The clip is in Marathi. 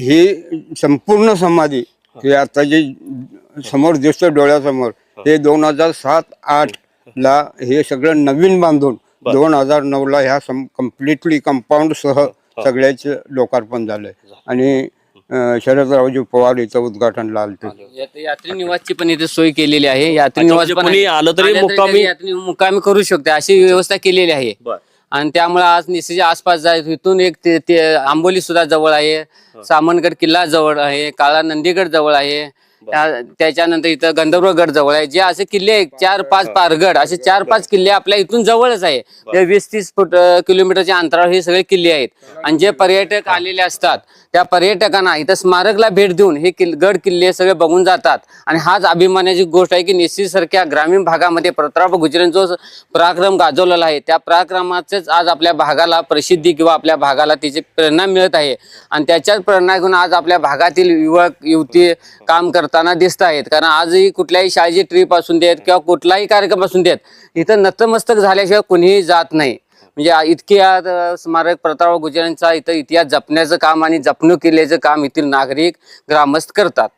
ही संपूर्ण समाधी ही. आता जी समोर दिसतं डोळ्यासमोर हे. दोन हजार सात आठ ला हे सगळं नवीन बांधून दोन हजार नऊ ला ह्या कम्प्लिटली कंपाऊंड सह सगळ्याचे लोकार्पण झालंय. आणि शरदरावजी पवार इथं उद्घाटनला आलते. यात- यात्री निवासची पण इथे सोय केलेली आहे. यात्री निवास म्हणजे पण. आलं तरी मुक्कामी- यात्री मुक्कामी करू शकते अशी व्यवस्था केलेली आहे. आणि त्यामुळे आज निसच्या आसपास जाय इथून एक ते- ते आंबोली सुद्धा जवळ आहे. सामनगड किल्ला जवळ आहे. काळा नंदीगड जवळ आहे. त्या- त्याच्यानंतर इथं गंधर्वगड जवळ आहे. जे असे किल्ले आहेत, चार पाच पारगड असे चार पाच किल्ले आपल्या इथून जवळच आहे. ते वीस तीस फूट अं, किलोमीटरच्या अंतरावर हे सगळे किल्ले आहेत. आणि जे पर्यटक आलेले असतात त्या पर्यटकांना इथं स्मारकला भेट देऊन हे किल्ले गड किल्ले सगळे बघून जातात. आणि हाच अभिमानाची गोष्ट आहे की निश्चितसारख्या ग्रामीण भागामध्ये प्रताप गुजरांचा जो पराक्रम गाजवलेला आहे. त्या पराक्रमाचेच आज आपल्या भागाला प्रसिद्धी किंवा आपल्या भागाला त्याची प्रेरणा मिळत आहे. आणि त्याच्याच प्रेरणा घेऊन आज आपल्या भागातील युवक युवती काम करताना दिसत आहेत. कारण आजही कुठल्याही शाळेची ट्रीप असून देत किंवा कुठलाही कार्यक्रम असून देत इथं नतमस्तक झाल्याशिवाय कुणीही जात नाही. म्हणजे इतकी या स्मारक प्रताप गुजरांचा इथं इतिहास जपण्याचं काम आणि जपणूक केल्याचं काम येथील नागरिक ग्रामस्थ करतात.